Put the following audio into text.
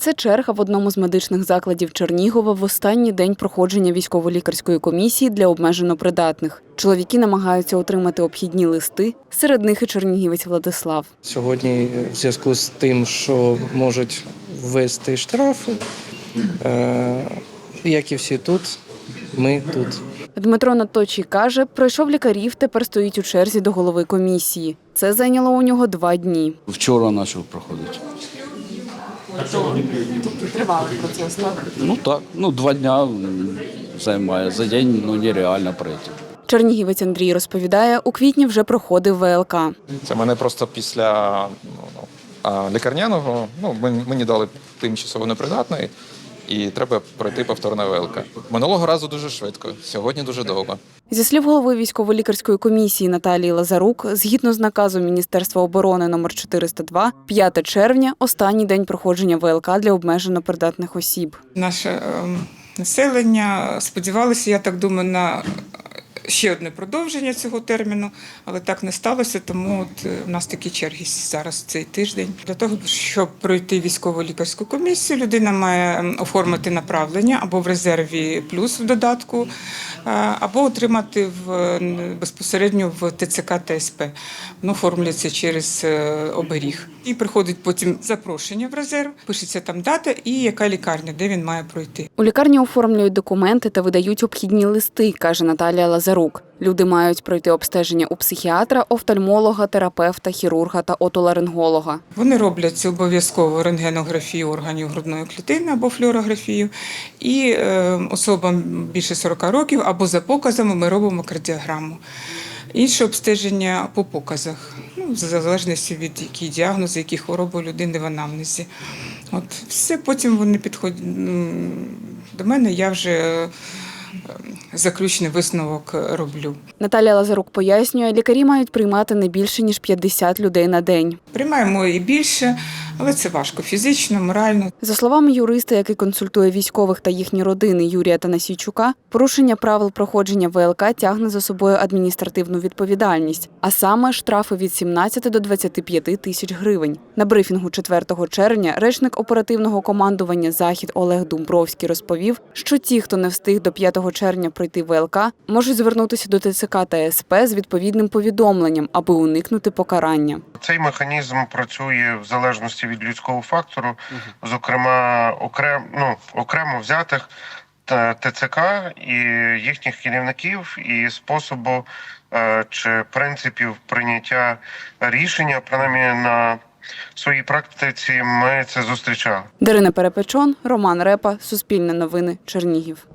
Це черга в одному з медичних закладів Чернігова в останній день проходження військово-лікарської комісії для обмежено придатних. Чоловіки намагаються отримати обхідні листи. Серед них і чернігівець Владислав. Сьогодні, в зв'язку з тим, що можуть ввести штрафи, е, як і всі тут, ми тут. Дмитро Наточій каже, пройшов лікарів, тепер стоїть у черзі до голови комісії. Це зайняло у нього два дні. Вчора почав проходити. Тривалий процес, так? Ну так, ну два дня займає. За день ну нереально пройти. Чернігівець Андрій розповідає, у квітні вже проходив ВЛК. Це мене просто після ну, лікарняного, ну, мені дали тимчасово непридатний, і треба пройти повторна велка. Минулого разу дуже швидко, сьогодні дуже довго. Зі слів голови військово-лікарської комісії Наталії Лазарук, згідно з наказом Міністерства оборони номер 402, 5 червня останній день проходження ВЛК для обмежено придатних осіб. Наше ем, населення сподівалося, я так думаю, на ще одне продовження цього терміну, але так не сталося, тому от е, у нас такі черги зараз цей тиждень. Для того, щоб пройти військово-лікарську комісію, людина має оформити направлення або в резерві плюс в додатку, е, або отримати в безпосередньо в ТЦК ТСП. Воно оформлюється через е, оберіг. І приходить потім запрошення в резерв, пишеться там дата і яка лікарня, де він має пройти. У лікарні оформлюють документи та видають обхідні листи, каже Наталія Лазарук. Люди мають пройти обстеження у психіатра, офтальмолога, терапевта, хірурга та отоларинголога. Вони роблять обов'язково рентгенографію органів грудної клітини або флюорографію. І е, особам більше 40 років або за показами ми робимо кардіограму. Інше обстеження по показах, ну, в залежності від яких діагнози, які хвороби у людини в анамнезі. От все потім вони підходять до мене, я вже е, заключний висновок роблю. Наталія Лазарук пояснює, лікарі мають приймати не більше ніж 50 людей на день. Приймаємо і більше, але це важко фізично, морально. За словами юриста, який консультує військових та їхні родини Юрія Танасійчука, порушення правил проходження ВЛК тягне за собою адміністративну відповідальність, а саме штрафи від 17 до 25 тисяч гривень. На брифінгу 4 червня речник оперативного командування Захід Олег Думбровський розповів, що ті, хто не встиг до 5 червня пройти ВЛК, можуть звернутися до ТЦК та СП з відповідним повідомленням, аби уникнути покарання. Цей механізм працює в залежності від людського фактору, зокрема окрем, ну, окремо взятих та- ТЦК і їхніх керівників, і способу е, чи принципів прийняття рішення, принаймні на своїй практиці ми це зустрічали. Дарина Перепечон, Роман Репа, Суспільне новини, Чернігів.